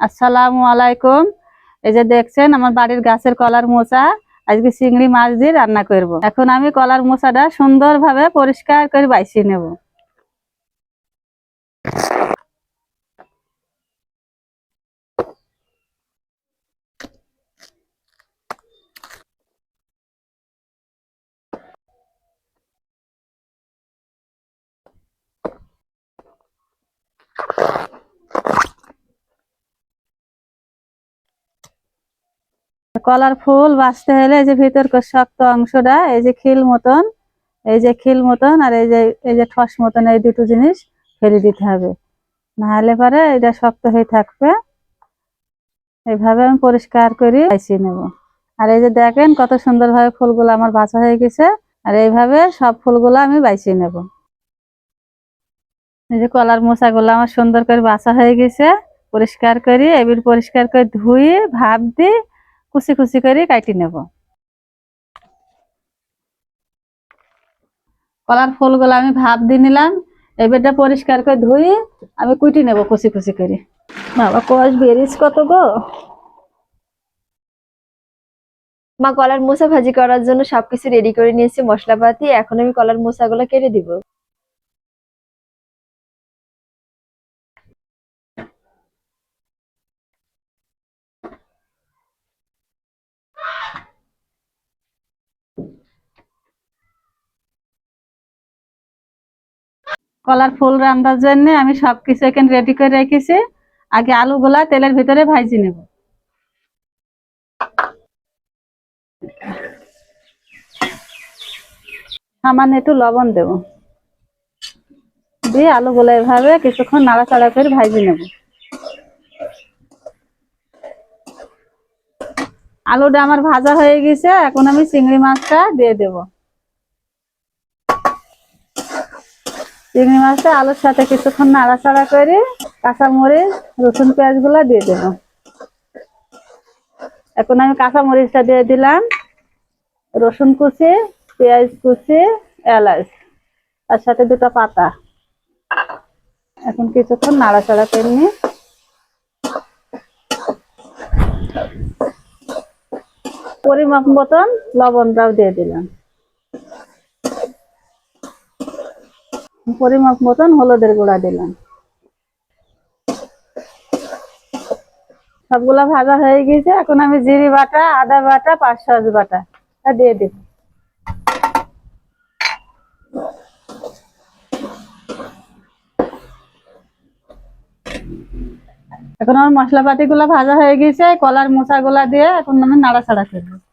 আসসালামু আলাইকুম। এই যে দেখছেন, আমার বাড়ির গাছের কলার মোচা। আজকে চিংড়ি মাছ দিয়ে রান্না করব। এখন আমি কলার মোচাটা সুন্দরভাবে পরিষ্কার করে বাইছিয়ে নেব। কলার ফুল বাঁচতে হলে এই যে ভিতরকার শক্ত অংশটা, এই যে খিল মতন, এই যে খিল মতন আর এই যে এই যে ঠস মতন এই দুটো জিনিস ফেলে দিতে হবে। নাহলে পরে এটা শক্ত হয়ে থাকবে। এইভাবে আমি পরিষ্কার করে বাইছিয়ে নেব। আর এই যে দেখেন কত সুন্দরভাবে ফুলগুলো আমার বাছা হয়ে গেছে। আর এইভাবে সব ফুলগুলো আমি বাইছিয়ে নেব। এই যে কলার মোচাগুলো আমার সুন্দর করে বাছা হয়ে গেছে। পরিষ্কার করি, এবার পরিষ্কার করে ধুয়ে, ভাপ দিয়ে কুচি কুচি করে কাটি নেব। কলার ফুলগুলো আমি ভাপ দিয়ে নিলাম, এবারটা পরিষ্কার করে ধুয়ে আমি কুটি নেব কুচি কুচি করে। বাবা কষ বেরিস কত গো? মা, কলার মোচা ভাজি করার জন্য সবকিছু রেডি করে নিয়েছি, মশলাপাতি। এখন আমি কলার মোচাগুলো কেটে দিব। কলার ফুল রান্নার জন্য আমি সবকিছু এখানে রেডি করে রেখেছি। আগে আলুগুলা তেলের ভিতরে ভাজি নেব। সামান্য একটু লবণ দেব। দিয়ে আলুগুলো এভাবে কিছুক্ষণ নাড়াচাড়া করে ভাজি নেব। আলুটা আমার ভাজা হয়ে গেছে, এখন আমি চিংড়ি মাছটা দিয়ে দেবো। চিংড়ি মাছটা আলুর সাথে কিছুক্ষণ নাড়াচাড়া করে কাঁচামরিচ, রসুন পেঁয়াজগুলা দিয়ে দেব। এখন আমি কাঁচামরিচটা দিয়ে দিলাম। রসুন কুচি, পেঁয়াজ কুচি, এলাচ, তার সাথে দুটো পাতা। এখন কিছুক্ষণ নাড়াচাড়া করে নিয়ে পরিমাপ মতন লবণটাও দিয়ে দিলাম। পরিমাপ মতন হলুদের গুঁড়া দিলাম। সবগুলা ভাজা হয়ে গেছে এখন আমি জিরি বাটা, আদা বাটা পাঁচশাঁস বাটা দিয়ে দিব। এখন আমার মশলাপাতি গুলা ভাজা হয়ে গেছে কলার মোচা গুলা দিয়ে এখন আমি নাড়াচাড়া করব।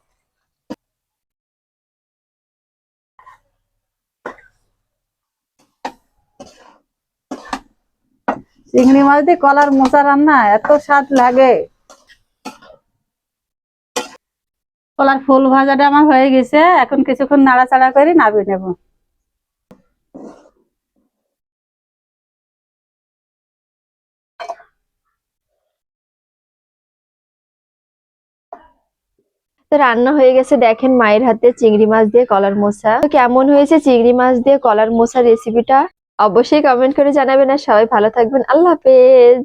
চিংড়ি মাছ দিয়ে কলার মোচা রান্না, এত স্বাদ লাগে। কলার ফুল ভাজাটা আমার হয়ে গেছে, এখন কিছুক্ষণ নাড়াচাড়া করে নেব। তো রান্না হয়ে গেছে, দেখেন মায়ের হাতে চিংড়ি মাছ দিয়ে কলার তো কেমন হয়েছে চিংড়ি মাছ দিয়ে কলার মোচা রেসিপিটা অবশ্যই কমেন্ট করে জানাবেন আর সবাই ভালো থাকবেন। আল্লাহ হাফেজ।